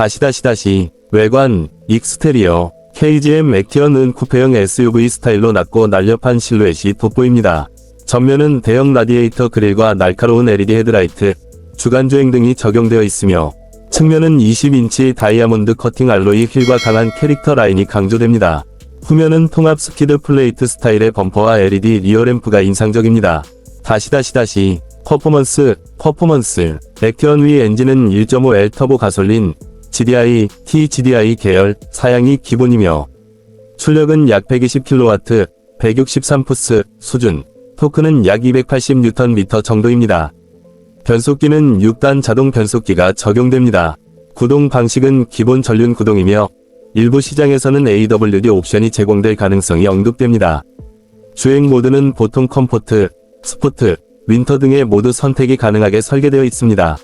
다시 다시 다시 외관, 익스테리어, KGM 액티언은 쿠페형 SUV 스타일로 낮고 날렵한 실루엣이 돋보입니다. 전면은 대형 라디에이터 그릴과 날카로운 LED 헤드라이트, 주간주행 등이 적용되어 있으며 측면은 20인치 다이아몬드 커팅 알로이 휠과 강한 캐릭터 라인이 강조됩니다. 후면은 통합 스키드 플레이트 스타일의 범퍼와 LED 리어램프가 인상적입니다. 다시 다시 다시 퍼포먼스 퍼포먼스 액티언 위 엔진은 1.5L 터보 가솔린 GDI T GDI 계열 사양이 기본이며 출력은 약 120kW 163푸스 수준 토크는 약 280Nm 정도입니다. 변속기는 6단 자동 변속기가 적용됩니다. 구동 방식은 기본 전륜 구동이며 일부 시장에서는 AWD 옵션이 제공될 가능성이 언급됩니다. 주행 모드는 보통 컴포트, 스포트, 윈터 등의 모드 선택이 가능하게 설계되어 있습니다.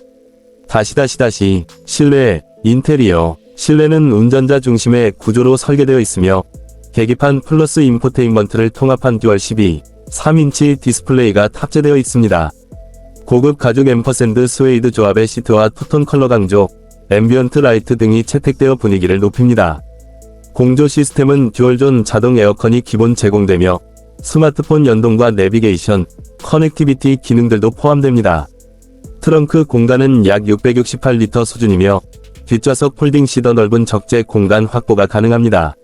다시 다시 다시 실내, 인테리어, 실내는 운전자 중심의 구조로 설계되어 있으며 계기판 플러스 인포테인먼트를 통합한 듀얼 12, 3인치 디스플레이가 탑재되어 있습니다. 고급 가죽 앰퍼샌드 스웨이드 조합의 시트와 투톤 컬러 강조, 앰비언트 라이트 등이 채택되어 분위기를 높입니다. 공조 시스템은 듀얼존 자동 에어컨이 기본 제공되며 스마트폰 연동과 내비게이션, 커넥티비티 기능들도 포함됩니다. 트렁크 공간은 약 668리터 수준이며 뒷좌석 폴딩 시더 넓은 적재 공간 확보가 가능합니다.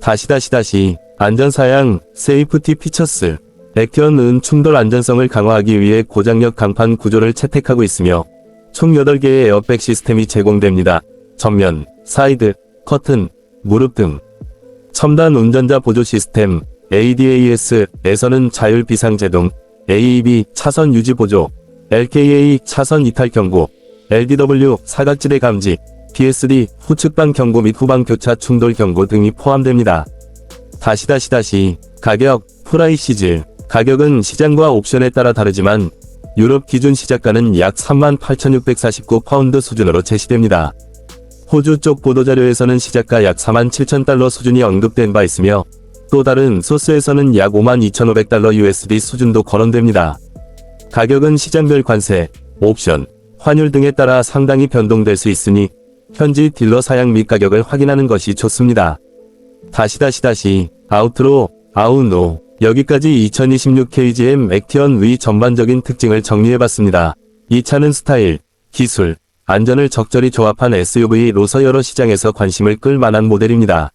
다시 다시 다시 안전사양, 세이프티 피처스, 액티언은 충돌 안전성을 강화하기 위해 고장력 강판 구조를 채택하고 있으며 총 8개의 에어백 시스템이 제공됩니다. 전면, 사이드, 커튼, 무릎 등 첨단 운전자 보조 시스템 ADAS에서는 자율 비상제동, AEB 차선 유지 보조, LKA 차선 이탈 경고, LDW 사각지대 감지, PSD 후측방 경고 및 후방 교차 충돌 경고 등이 포함됩니다. 다시 다시 다시 가격 프라이시즈 가격은 시장과 옵션에 따라 다르지만 유럽 기준 시작가는 약 38,649파운드 수준으로 제시됩니다. 호주 쪽 보도자료에서는 시작가 약 47,000달러 수준이 언급된 바 있으며 또 다른 소스에서는 약 52,500달러 USD 수준도 거론됩니다. 가격은 시장별 관세, 옵션, 환율 등에 따라 상당히 변동될 수 있으니 현지 딜러 사양 및 가격을 확인하는 것이 좋습니다. 다시 다시 다시 아우트로 아우노 여기까지 2026 KGM 액티언 위 전반적인 특징을 정리해봤습니다. 이 차는 스타일, 기술, 안전을 적절히 조합한 SUV로서 여러 시장에서 관심을 끌 만한 모델입니다.